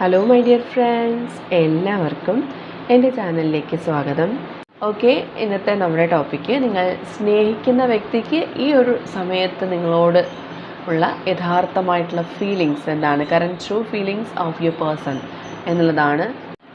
Hello my dear friends എല്ലാവർക്കും എന്റെ ചാനലിലേക്ക് സ്വാഗതം. ഓക്കെ ഇന്നത്തെ നമ്മുടെ ടോപ്പിക്ക് നിങ്ങൾ സ്നേഹിക്കുന്ന വ്യക്തിക്ക് ഈ ഒരു സമയത്ത് നിങ്ങളോട് ഉള്ള യഥാർത്ഥമായിട്ടുള്ള ഫീലിങ്സ് എന്താണ്? Current true feelings of your person എന്നുള്ളതാണ്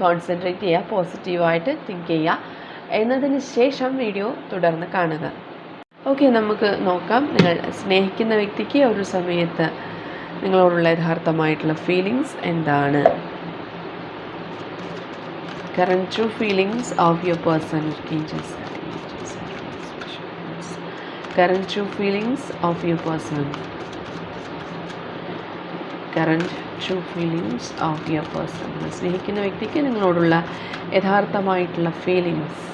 കോൺസെൻട്രേറ്റ് ചെയ്യുക പോസിറ്റീവായിട്ട് തിങ്ക് ചെയ്യുക. എന്നതിന് ശേഷം വീഡിയോ തുടർന്ന് കാണുക. ഓക്കെ നമുക്ക് നോക്കാം. നിങ്ങൾ സ്നേഹിക്കുന്ന വ്യക്തിക്ക് ഒരു സമയത്ത് നിങ്ങളോടുള്ള യഥാർത്ഥമായിട്ടുള്ള ഫീലിങ്സ് എന്താണ്? Current true feelings of your person current true feelings of your person current true feelings of your person സ്നേഹിക്കുന്ന വ്യക്തിക്ക് നിങ്ങളോടുള്ള യഥാർത്ഥമായിട്ടുള്ള ഫീലിങ്സ്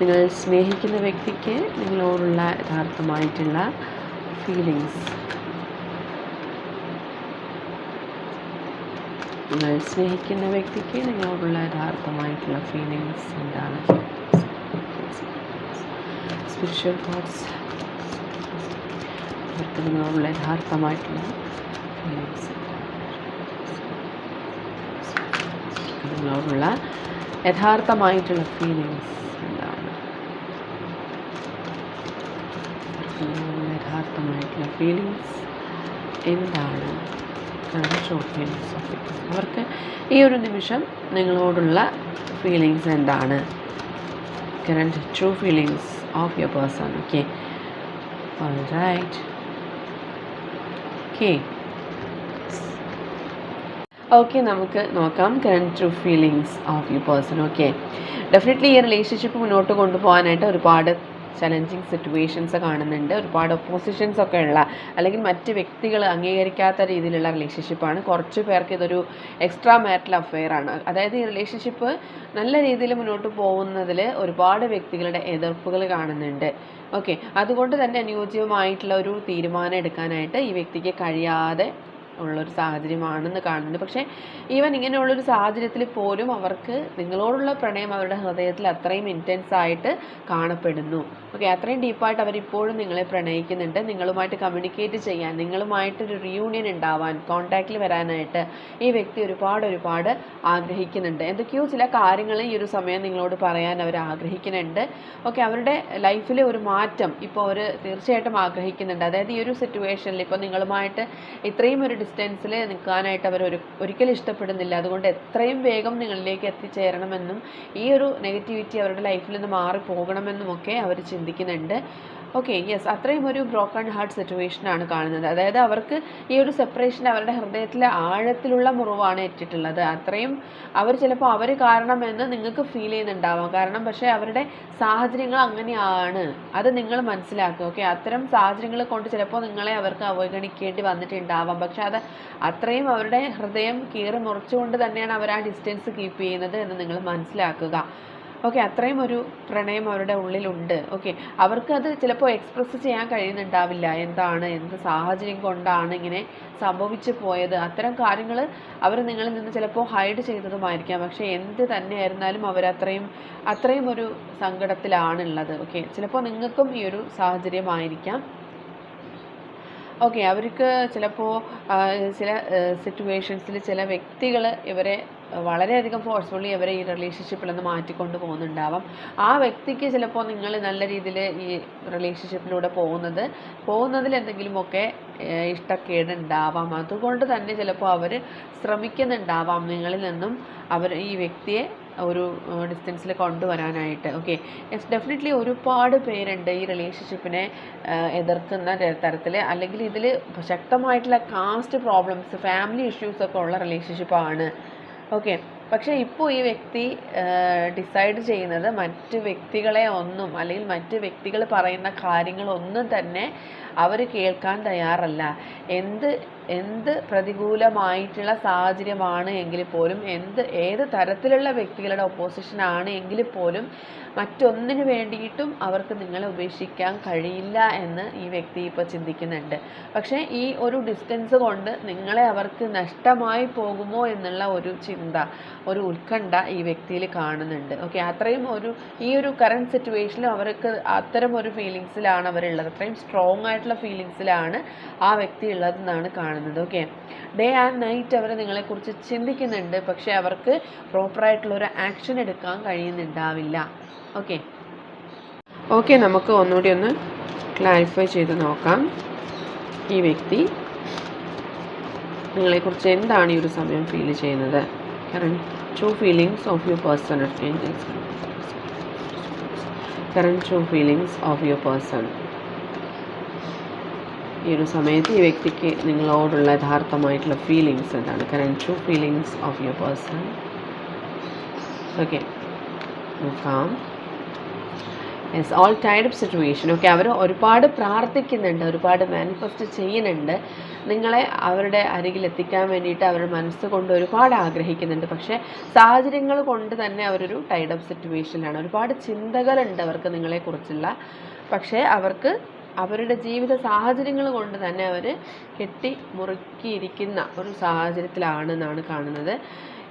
നിങ്ങൾ സ്നേഹിക്കുന്ന വ്യക്തിക്ക് നിങ്ങളോടുള്ള യഥാർത്ഥമായിട്ടുള്ള ഫീലിങ്സ് നിങ്ങൾ സ്നേഹിക്കുന്ന വ്യക്തിക്ക് നിങ്ങളോടുള്ള യഥാർത്ഥമായിട്ടുള്ള ഫീലിങ്സ് എന്താണ്? സ്പിരിച്വൽ തോട്ട്സ് അവർക്ക് നിങ്ങളോടുള്ള യഥാർത്ഥമായിട്ടുള്ള നിങ്ങളോടുള്ള യഥാർത്ഥമായിട്ടുള്ള ഫീലിങ്സ് എന്താണ്? യഥാർത്ഥമായിട്ടുള്ള ഫീലിങ്സ് എന്താണ്? അവർക്ക് ഈ ഒരു നിമിഷം നിങ്ങളോടുള്ള ഫീലിങ്സ് എന്താണ്? Current true feelings of your person okay all right. Okay. Okay നമുക്ക് നോക്കാം. Current true feelings of you person okay definitely ഈ റിലേഷൻഷിപ്പ് മുന്നോട്ട് കൊണ്ടുപോകാനായിട്ട് ഒരുപാട് ചലഞ്ചിങ് സിറ്റുവേഷൻസ് കാണുന്നുണ്ട്. ഒരുപാട് ഒപ്പോസിഷൻസ് ഒക്കെ ഉള്ള അല്ലെങ്കിൽ മറ്റ് വ്യക്തികൾ അംഗീകരിക്കാത്ത രീതിയിലുള്ള റിലേഷൻഷിപ്പാണ് കുറച്ച് പേർക്ക് ഇതൊരു എക്സ്ട്രാ മാരിറ്റൽ അഫെയർ ആണ്. അതായത് ഈ റിലേഷൻഷിപ്പ് നല്ല രീതിയിൽ മുന്നോട്ട് പോകുന്നതിൽ ഒരുപാട് വ്യക്തികളുടെ എതിർപ്പുകൾ കാണുന്നുണ്ട്. ഓക്കെ അതുകൊണ്ട് തന്നെ അനുയോജ്യമായിട്ടുള്ള ഒരു തീരുമാനം എടുക്കാനായിട്ട് ഈ വ്യക്തിക്ക് കഴിയാതെ ഉള്ളൊരു സാഹചര്യമാണെന്ന് കാണുന്നുണ്ട്. പക്ഷേ ഈവൻ ഇങ്ങനെയുള്ളൊരു സാഹചര്യത്തിൽ പോലും അവർക്ക് നിങ്ങളോടുള്ള പ്രണയം അവരുടെ ഹൃദയത്തിൽ അത്രയും ഇന്റൻസ് ആയിട്ട് കാണപ്പെടുന്നു. ഓക്കെ അത്രയും ഡീപ്പായിട്ട് അവരിപ്പോഴും നിങ്ങളെ പ്രണയിക്കുന്നുണ്ട്. നിങ്ങളുമായിട്ട് കമ്മ്യൂണിക്കേറ്റ് ചെയ്യാൻ നിങ്ങളുമായിട്ടൊരു റിയൂണിയൻ ഉണ്ടാവാൻ കോൺടാക്റ്റിൽ വരാനായിട്ട് ഈ വ്യക്തി ഒരുപാട് ഒരുപാട് ആഗ്രഹിക്കുന്നുണ്ട്. എന്തൊക്കെയോ ചില കാര്യങ്ങൾ ഈ ഒരു സമയം നിങ്ങളോട് പറയാൻ അവർ ആഗ്രഹിക്കുന്നുണ്ട്. ഓക്കെ അവരുടെ ലൈഫിലെ ഒരു മാറ്റം ഇപ്പോൾ അവർ തീർച്ചയായിട്ടും ആഗ്രഹിക്കുന്നുണ്ട്. അതായത് ഈ ഒരു സിറ്റുവേഷനിൽ ഇപ്പോൾ നിങ്ങളുമായിട്ട് ഇത്രയും ഒരു ഡിസ്റ്റൻസിൽ നിൽക്കാനായിട്ട് അവർ ഒരു ഒരിക്കലും ഇഷ്ടപ്പെടുന്നില്ല. അതുകൊണ്ട് എത്രയും വേഗം നിങ്ങളിലേക്ക് എത്തിച്ചേരണമെന്നും ഈ ഒരു നെഗറ്റിവിറ്റി അവരുടെ ലൈഫിൽ നിന്ന് മാറിപ്പോകണമെന്നും ഒക്കെ അവർ ചിന്തിക്കുന്നുണ്ട്. ഓക്കെ യെസ് അത്രയും ഒരു ബ്രോക്കൺ ഹാർട്ട് സിറ്റുവേഷനാണ് കാണുന്നത്. അതായത് അവർക്ക് ഈ ഒരു സെപ്പറേഷൻ അവരുടെ ഹൃദയത്തിലെ ആഴത്തിലുള്ള മുറിവാണ് ഏറ്റിട്ടുള്ളത്. അത്രയും അവർ ചിലപ്പോൾ അവർ കാരണമെന്ന് നിങ്ങൾക്ക് ഫീൽ ചെയ്യുന്നുണ്ടാവാം. കാരണം പക്ഷേ അവരുടെ സാഹചര്യങ്ങൾ അങ്ങനെയാണ്. അത് നിങ്ങൾ മനസ്സിലാക്കുക. ഓക്കെ അത്തരം സാഹചര്യങ്ങൾ കൊണ്ട് ചിലപ്പോൾ നിങ്ങളെ അവർക്ക് അവഗണിക്കേണ്ടി വന്നിട്ടുണ്ടാവാം. പക്ഷെ അത് അത്രയും അവരുടെ ഹൃദയം കീറി മുറിച്ചുകൊണ്ട് തന്നെയാണ് അവർ ആ ഡിസ്റ്റൻസ് കീപ്പ് ചെയ്യുന്നത് എന്ന് നിങ്ങൾ മനസ്സിലാക്കുക. ഓക്കെ അത്രയും ഒരു പ്രണയം അവരുടെ ഉള്ളിലുണ്ട്. ഓക്കെ അത് ചിലപ്പോൾ എക്സ്പ്രസ് ചെയ്യാൻ കഴിയുന്നുണ്ടാവില്ല. എന്താണ് എന്ത് സാഹചര്യം കൊണ്ടാണ് ഇങ്ങനെ സംഭവിച്ചു പോയത്? അത്തരം കാര്യങ്ങൾ അവർ നിങ്ങളിൽ നിന്ന് ചിലപ്പോൾ ഹൈഡ് ചെയ്തതുമായിരിക്കാം. പക്ഷേ എന്ത് തന്നെയായിരുന്നാലും അവരത്രയും അത്രയും ഒരു സങ്കടത്തിലാണുള്ളത്. ഓക്കെ ചിലപ്പോൾ നിങ്ങൾക്കും ഈ ഒരു സാഹചര്യമായിരിക്കാം. ഓക്കെ അവർക്ക് ചിലപ്പോൾ ചില സിറ്റുവേഷൻസിൽ ചില വ്യക്തികൾ ഇവരെ വളരെയധികം ഫോഴ്സ്ഫുള്ളി അവരെ ഈ റിലേഷൻഷിപ്പിൽ നിന്ന് മാറ്റിക്കൊണ്ട് പോകുന്നുണ്ടാവാം. ആ വ്യക്തിക്ക് ചിലപ്പോൾ നിങ്ങൾ നല്ല രീതിയിൽ ഈ റിലേഷൻഷിപ്പിലൂടെ പോകുന്നത് പോകുന്നതിൽ എന്തെങ്കിലുമൊക്കെ ഇഷ്ടക്കേട് ഉണ്ടാവാം അതുകൊണ്ട് തന്നെ ചിലപ്പോൾ അവർ ശ്രമിക്കുന്നുണ്ടാവാം. നിങ്ങളിൽ നിന്നും അവർ ഈ വ്യക്തിയെ ഒരു ഡിസ്റ്റൻസിൽ കൊണ്ടുവരാനായിട്ട്. ഓക്കെ യെസ് ഡെഫിനറ്റ്ലി ഒരുപാട് പേരുണ്ട് ഈ റിലേഷൻഷിപ്പിനെ എതിർക്കുന്ന തരത്തിൽ അല്ലെങ്കിൽ ഇതിൽ ശക്തമായിട്ടുള്ള കാസ്റ്റ് പ്രോബ്ലംസ് ഫാമിലി ഇഷ്യൂസൊക്കെ ഉള്ള റിലേഷൻഷിപ്പാണ് ഓക്കെ പക്ഷേ ഇപ്പോൾ ഈ വ്യക്തി ഡിസൈഡ് ചെയ്യുന്നത് മറ്റ് വ്യക്തികളെ ഒന്നും അല്ലെങ്കിൽ മറ്റ് വ്യക്തികൾ പറയുന്ന കാര്യങ്ങളൊന്നും തന്നെ അവർ കേൾക്കാൻ തയ്യാറല്ല. എന്ത് എന്ത് പ്രതികൂലമായിട്ടുള്ള സാഹചര്യമാണ് എങ്കിൽ പോലും എന്ത് ഏത് തരത്തിലുള്ള വ്യക്തികളുടെ ഒപ്പോസിഷനാണ് എങ്കിൽ പോലും മറ്റൊന്നിനു വേണ്ടിയിട്ടും അവർക്ക് നിങ്ങളെ ഉപേക്ഷിക്കാൻ കഴിയില്ല എന്ന് ഈ വ്യക്തി ഇപ്പോൾ ചിന്തിക്കുന്നുണ്ട്. പക്ഷേ ഈ ഒരു ഡിസ്റ്റൻസ് കൊണ്ട് നിങ്ങളെ അവർക്ക് നഷ്ടമായി പോകുമോ എന്നുള്ള ഒരു ചിന്ത ഒരു ഉത്കണ്ഠ ഈ വ്യക്തിയിൽ കാണുന്നുണ്ട്. ഓക്കെ അത്രയും ഒരു ഈ ഒരു കറണ്ട് സിറ്റുവേഷനിൽ അവർക്ക് അത്തരം ഒരു ഫീലിങ്സിലാണ് അവരുള്ളത്. അത്രയും സ്ട്രോങ് ആയിട്ടുള്ള ഫീലിങ്സിലാണ് ആ വ്യക്തി ഉള്ളതെന്നാണ് കാണുന്നത്. ഓക്കെ ഡേ ആൻഡ് നൈറ്റ് അവർ നിങ്ങളെക്കുറിച്ച് ചിന്തിക്കുന്നുണ്ട്. പക്ഷേ അവർക്ക് പ്രോപ്പറായിട്ടുള്ളൊരു ആക്ഷൻ എടുക്കാൻ കഴിയുന്നുണ്ടാവില്ല. ഓക്കെ ഓക്കെ നമുക്ക് ഒന്നുകൂടി ഒന്ന് ക്ലാരിഫൈ ചെയ്ത് നോക്കാം. ഈ വ്യക്തി നിങ്ങളെക്കുറിച്ച് എന്താണ് ഈ ഒരു സമയം ഫീൽ ചെയ്യുന്നത്? Current true feelings of your person current true feelings of your person ഈ ഒരു സമയത്ത് ഈ വ്യക്തിക്ക് നിങ്ങളോടുള്ള യഥാർത്ഥമായിട്ടുള്ള ഫീലിങ്സ് എന്താണ്? Current true feelings of your person okay നോക്കാം. Yes all tied of situation okay അവർ ഒരുപാട് പ്രാർത്ഥിക്കുന്നുണ്ട് ഒരുപാട് മാനിഫെസ്റ്റ് ചെയ്യുന്നുണ്ട്. നിങ്ങളെ അവരുടെ അരികിൽ എത്തിക്കാൻ വേണ്ടിയിട്ട് അവരുടെ മനസ്സ് കൊണ്ട് ഒരുപാട് ആഗ്രഹിക്കുന്നുണ്ട്. പക്ഷേ സാഹചര്യങ്ങൾ കൊണ്ട് തന്നെ അവരൊരു ടൈഡ് ഓഫ് സിറ്റുവേഷനിലാണ് ഒരുപാട് ചിന്തകളുണ്ട് അവർക്ക് നിങ്ങളെക്കുറിച്ചുള്ള. പക്ഷേ അവർക്ക് അവരുടെ ജീവിത സാഹചര്യങ്ങൾ കൊണ്ട് തന്നെ അവർ കെട്ടി മുറുക്കിയിരിക്കുന്ന ഒരു സാഹചര്യത്തിലാണെന്നാണ് കാണുന്നത്.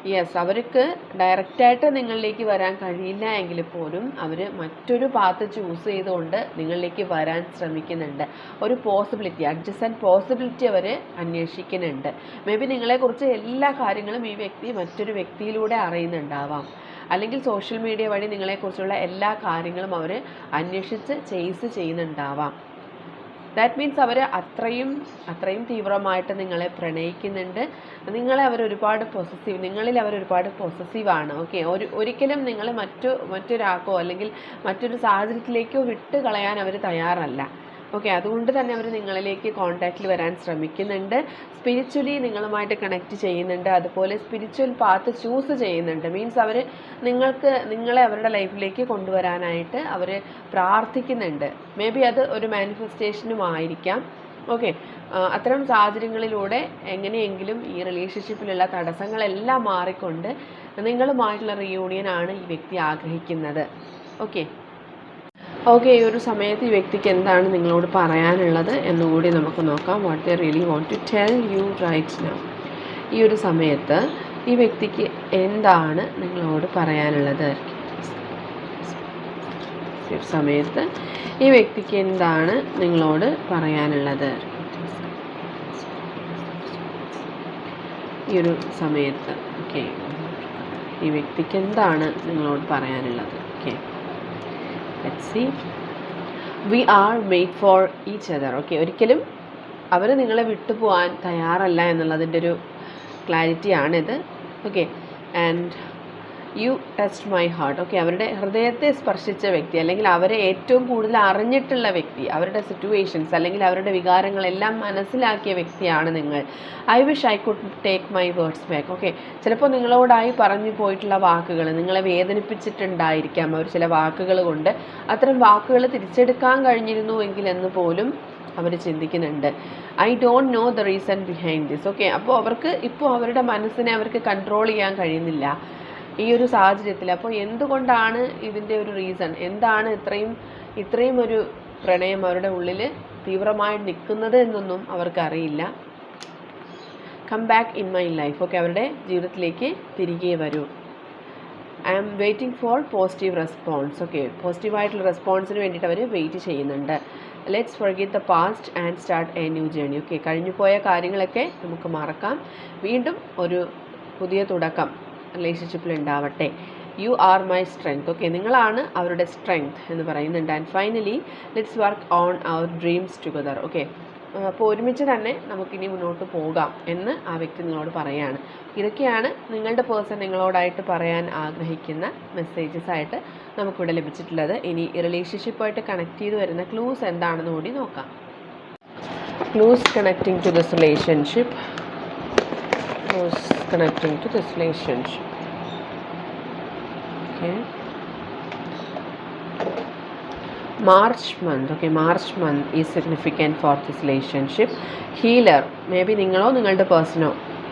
യെസ് അവർക്ക് ഡയറക്റ്റായിട്ട് നിങ്ങളിലേക്ക് വരാൻ കഴിയില്ല എങ്കിൽ പോലും അവർ മറ്റൊരു പാത്ത് ചൂസ് ചെയ്തുകൊണ്ട് നിങ്ങളിലേക്ക് വരാൻ ശ്രമിക്കുന്നുണ്ട്. ഒരു പോസിബിലിറ്റി അഡ്ജസ്റ്റ് പോസിബിലിറ്റി അവർ അന്വേഷിക്കുന്നുണ്ട്. മേ ബി നിങ്ങളെക്കുറിച്ച് എല്ലാ കാര്യങ്ങളും ഈ വ്യക്തി മറ്റൊരു വ്യക്തിയിലൂടെ അറിയുന്നുണ്ടാവാം. അല്ലെങ്കിൽ സോഷ്യൽ മീഡിയ വഴി നിങ്ങളെക്കുറിച്ചുള്ള എല്ലാ കാര്യങ്ങളും അവർ അന്വേഷിച്ച് ചെയ്സ് ചെയ്യുന്നുണ്ടാവാം. ദാറ്റ് മീൻസ് അവർ അത്രയും അത്രയും തീവ്രമായിട്ട് നിങ്ങളെ പ്രണയിക്കുന്നുണ്ട്. നിങ്ങളെ അവർ ഒരുപാട് പൊസസീവ് നിങ്ങളിൽ അവർ ഒരുപാട് പൊസസീവാണ് ഓക്കെ ഒരു ഒരിക്കലും നിങ്ങൾ മറ്റു മറ്റൊരാൾക്കോ അല്ലെങ്കിൽ മറ്റൊരു സാഹചര്യത്തിലേക്കോ വിട്ട് കളയാൻ അവർ തയ്യാറല്ല. ഓക്കെ അതുകൊണ്ട് തന്നെ അവർ നിങ്ങളിലേക്ക് കോണ്ടാക്റ്റിൽ വരാൻ ശ്രമിക്കുന്നുണ്ട്. സ്പിരിച്വലി നിങ്ങളുമായിട്ട് കണക്റ്റ് ചെയ്യുന്നുണ്ട്. അതുപോലെ സ്പിരിച്വൽ പാത്ത് ചൂസ് ചെയ്യുന്നുണ്ട്. മീൻസ് അവർ നിങ്ങൾക്ക് നിങ്ങളെ അവരുടെ ലൈഫിലേക്ക് കൊണ്ടുവരാനായിട്ട് അവർ പ്രാർത്ഥിക്കുന്നുണ്ട്. മേ ബി അത് ഒരു മാനിഫെസ്റ്റേഷനും ആയിരിക്കാം. ഓക്കെ അത്തരം സാഹചര്യങ്ങളിലൂടെ എങ്ങനെയെങ്കിലും ഈ റിലേഷൻഷിപ്പിലുള്ള തടസ്സങ്ങളെല്ലാം മാറിക്കൊണ്ട് നിങ്ങളുമായിട്ടുള്ള റിയൂണിയൻ ആണ് ഈ വ്യക്തി ആഗ്രഹിക്കുന്നത്. ഓക്കെ ഓക്കെ ഈ ഒരു സമയത്ത് ഈ വ്യക്തിക്ക് എന്താണ് നിങ്ങളോട് പറയാനുള്ളത് എന്നുകൂടി നമുക്ക് നോക്കാം. What they really want to tell you right now ഈ ഒരു സമയത്ത് ഈ വ്യക്തിക്ക് എന്താണ് നിങ്ങളോട് പറയാനുള്ളത്? സമയത്ത് ഈ വ്യക്തിക്ക് എന്താണ് നിങ്ങളോട് പറയാനുള്ളത്? ഈ ഒരു സമയത്ത് ഓക്കെ. ഈ വ്യക്തിക്ക് എന്താണ് നിങ്ങളോട് പറയാനുള്ളത്? Okay. Let see we are made for each other okay ഒരിക്കലും അവർ നിങ്ങളെ വിട്ടു പോകാൻ തയ്യാറല്ല എന്നുള്ളതിന്റെ ഒരു ക്ലാരിറ്റിയാണിത് okay and you touch my heart okay അവരുടെ ഹൃദയത്തെ സ്പർശിച്ച വ്യക്തി അല്ലെങ്കിൽ അവരെ ഏറ്റവും കൂടുതൽ അറിഞ്ഞിട്ടുള്ള വ്യക്തി അവരുടെ സിറ്റുവേഷൻസ് അല്ലെങ്കിൽ അവരുടെ വികാരങ്ങളെല്ലാം മനസ്സിലാക്കിയ വ്യക്തിയാണ് നിങ്ങൾ. I wish I could take my words back okay ചിലപ്പോൾ നിങ്ങളോടായി പറഞ്ഞു പോയിട്ടുള്ള വാക്കുകൾ നിങ്ങളെ വേദനിപ്പിച്ചിട്ടുണ്ടായിരിക്കാം. അവർ ചില വാക്കുകൾ കൊണ്ട് അത്തരം വാക്കുകൾ തിരിച്ചെടുക്കാൻ കഴിഞ്ഞിരുന്നു എങ്കിൽ എന്ന് പോലും അവർ ചിന്തിക്കുന്നുണ്ട്. I don't know the reason behind this okay അപ്പോൾ അവർക്ക് ഇപ്പോൾ അവരുടെ മനസ്സിനെ അവർക്ക് കൺട്രോൾ ചെയ്യാൻ കഴിയുന്നില്ല. ഈ ഒരു സാഹചര്യത്തിൽ. അപ്പോൾ എന്തുകൊണ്ടാണ് ഇതിന്റെ ഒരു റീസൺ എന്താണ് ഇത്രയും ഇത്രയും ഒരു പ്രണയം അവരുടെ ഉള്ളിൽ തീവ്രമായി നിൽക്കുന്നത് എന്നൊന്നും അവർക്കറിയില്ല. Come back in my life okay അവരുടെ ജീവിതത്തിലേക്ക് തിരികെ വരൂ. I am waiting for positive response okay പോസിറ്റീവായിട്ടുള്ള റെസ്പോൺസിന് വേണ്ടിയിട്ട് അവർ വെയിറ്റ് ചെയ്യുന്നുണ്ട്. Let's forget the past and start a new journey okay കഴിഞ്ഞു പോയ കാര്യങ്ങളൊക്കെ നമുക്ക് മറക്കാം. വീണ്ടും ഒരു പുതിയ തുടക്കം. റിലേഷൻഷിപ്പിൽ ഉണ്ടാവട്ടെ you are my strength okay നിങ്ങളാണ് അവരുടെ സ്ട്രെങ്ത് എന്ന് പറയുന്നുണ്ട്. And finally let's work on our dreams together okay അപ്പോൾ ഒരുമിച്ച് തന്നെ നമുക്കിനി മുന്നോട്ട് പോകാം എന്ന് ആ വ്യക്തി നിങ്ങളോട് പറയുകയാണ് ഇതൊക്കെയാണ് നിങ്ങളുടെ പേഴ്സൺ നിങ്ങളോടായിട്ട് പറയാൻ ആഗ്രഹിക്കുന്ന മെസ്സേജസ് ആയിട്ട് നമുക്കിവിടെ ലഭിച്ചിട്ടുള്ളത്. ഇനി റിലേഷൻഷിപ്പായിട്ട് കണക്ട് ചെയ്ത് വരുന്ന ക്ലൂസ് എന്താണെന്ന് കൂടി നോക്കാം. Clues connecting to this relationship clues connecting to this relationship. Okay. March month okay March month is significant for this relationship healer may be നിങ്ങളോ നിങ്ങളുടെ പേഴ്സണോ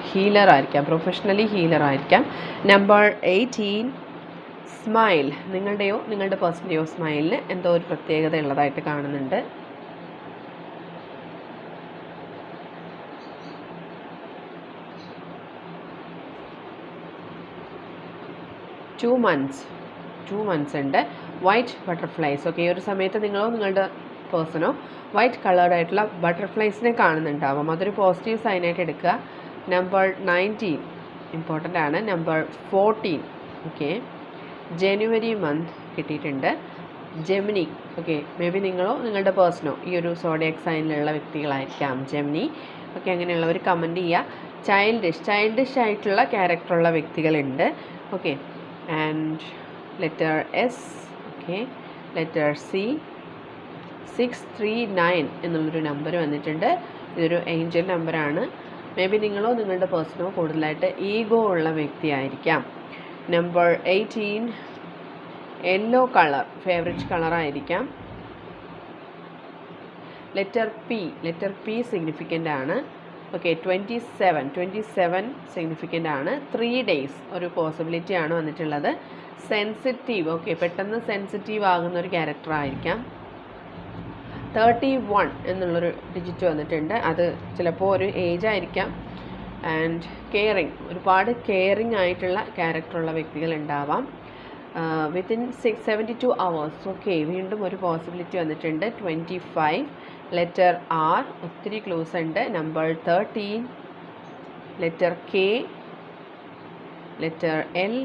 ഹീലർ ആയിരിക്കാം. പ്രൊഫഷണലി ഹീലർ ആയിരിക്കാം. നമ്പർ എയ്റ്റീൻ സ്മൈൽ നിങ്ങളുടെയോ നിങ്ങളുടെ പേഴ്സന്റെയോ സ്മൈലിന് എന്തോ ഒരു പ്രത്യേകത ഉള്ളതായിട്ട് കാണുന്നുണ്ട്. ടു മന്ത്സ് ടു മന്ത്സ് ഉണ്ട്. വൈറ്റ് ബട്ടർഫ്ലൈസ് ഓക്കെ ഈ ഒരു സമയത്ത് നിങ്ങളോ നിങ്ങളുടെ പേഴ്സണോ വൈറ്റ് കളേർഡ് ആയിട്ടുള്ള ബട്ടർഫ്ലൈസിനെ കാണുന്നുണ്ടാവാം. അതൊരു പോസിറ്റീവ് സൈനായിട്ട് എടുക്കുക. നമ്പർ നയന്റീൻ ഇമ്പോർട്ടന്റ് ആണ്. Number fourteen okay January month കിട്ടിയിട്ടുണ്ട്. ജെമിനി ഓക്കെ മേ ബി നിങ്ങളോ നിങ്ങളുടെ പേഴ്സണോ ഈ ഒരു സോഡിയക് സൈനിലുള്ള വ്യക്തികളായിരിക്കാം. ജെമിനി ഓക്കെ അങ്ങനെയുള്ളവർ കമന്റ് ചെയ്യുക. ചൈൽഡിഷ് ചൈൽഡിഷ് ആയിട്ടുള്ള ക്യാരക്ടറുള്ള വ്യക്തികളുണ്ട് okay S okay letter C six three nine എന്നുള്ളൊരു നമ്പർ വന്നിട്ടുണ്ട്. ഇതൊരു ഏഞ്ചൽ നമ്പറാണ് മേ ബി നിങ്ങളോ നിങ്ങളുടെ പേഴ്സണോ കൂടുതലായിട്ട് ഈഗോ ഉള്ള വ്യക്തിയായിരിക്കാം. Number eighteen yellow colour favourite കളറായിരിക്കാം letter P letter P significant ആണ്. Okay twenty seven twenty seven significant ആണ്. ത്രീ ഡേയ്സ് ഒരു പോസിബിലിറ്റി ആണ് വന്നിട്ടുള്ളത്. സെൻസിറ്റീവ് ഓക്കെ പെട്ടെന്ന് സെൻസിറ്റീവ് ആകുന്ന ഒരു ക്യാരക്ടർ ആയിരിക്കാം. തേർട്ടി വൺ എന്നുള്ളൊരു ഡിജിറ്റ് വന്നിട്ടുണ്ട്. അത് ചിലപ്പോൾ ഒരു ഏജ് ആയിരിക്കാം. ആൻഡ് കെയറിങ് ഒരുപാട് കെയറിങ് ആയിട്ടുള്ള ക്യാരക്ടറുള്ള വ്യക്തികൾ ഉണ്ടാവാം. Within six seventy two hours okay വീണ്ടും ഒരു പോസിബിലിറ്റി വന്നിട്ടുണ്ട്. ട്വന്റി ഫൈവ് ലെറ്റർ ആർ ഒത്തിരി ക്ലോസ് ഉണ്ട്. Number thirteen letter K letter L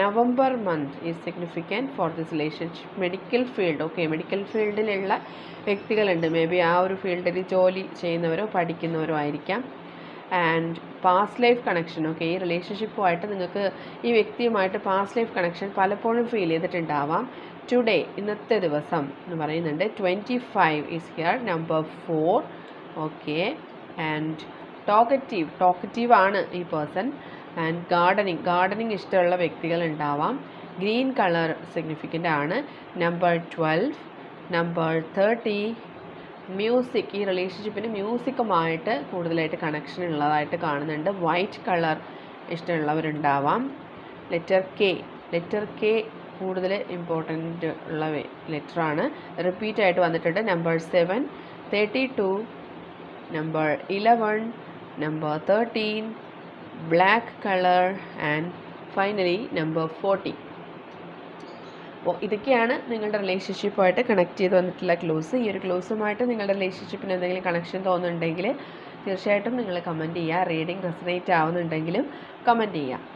November month is significant for this relationship medical field okay medical ഫീൽഡിലുള്ള വ്യക്തികളുണ്ട്. മേ ബി ആ ഒരു ഫീൽഡിൽ ജോലി ചെയ്യുന്നവരോ പഠിക്കുന്നവരോ ആയിരിക്കാം. And past life connection okay ഈ റിലേഷൻഷിപ്പുമായിട്ട് നിങ്ങൾക്ക് ഈ വ്യക്തിയുമായിട്ട് പാസ്റ്റ് ലൈഫ് കണക്ഷൻ പലപ്പോഴും ഫീൽ ചെയ്തിട്ടുണ്ടാവാം. ടുഡേ ഇന്നത്തെ ദിവസം എന്ന് പറയുന്നുണ്ട്. Twenty five is here number four okay and talkative talkative ആണ് ഈ പേഴ്സൺ ആൻഡ് ഗാർഡനിങ് ഗാർഡനിങ് ഇഷ്ടമുള്ള വ്യക്തികൾ ഉണ്ടാവാം. ഗ്രീൻ കളർ സിഗ്നിഫിക്കന്റ് ആണ്. Number twelve number thirty music ഈ റിലേഷൻഷിപ്പിന് മ്യൂസിക്കുമായിട്ട് കൂടുതലായിട്ട് കണക്ഷൻ ഉള്ളതായിട്ട് കാണുന്നുണ്ട്. വൈറ്റ് കളർ ഇഷ്ടമുള്ളവരുണ്ടാവാം. ലെറ്റർ കെ ലെറ്റർ കെ കൂടുതൽ ഇമ്പോർട്ടന്റ് ഉള്ള ലെറ്ററാണ് റിപ്പീറ്റ് ആയിട്ട് വന്നിട്ടുണ്ട്. Number seven thirty two number eleven number thirteen black colour and finally number forty അപ്പോൾ ഇതൊക്കെയാണ് നിങ്ങളുടെ റിലേഷൻഷിപ്പുമായിട്ട് കണക്ട് ചെയ്ത് വന്നിട്ടുള്ള ക്ലോസ് ഈ ഒരു ക്ലോസുമായിട്ട് നിങ്ങളുടെ റിലേഷൻഷിപ്പിന് എന്തെങ്കിലും കണക്ഷൻ തോന്നുന്നുണ്ടെങ്കിൽ തീർച്ചയായിട്ടും നിങ്ങൾ കമന്റ് ചെയ്യുക റീഡിങ് റെസനേറ്റ് ആവുന്നുണ്ടെങ്കിലും കമന്റ് ചെയ്യുക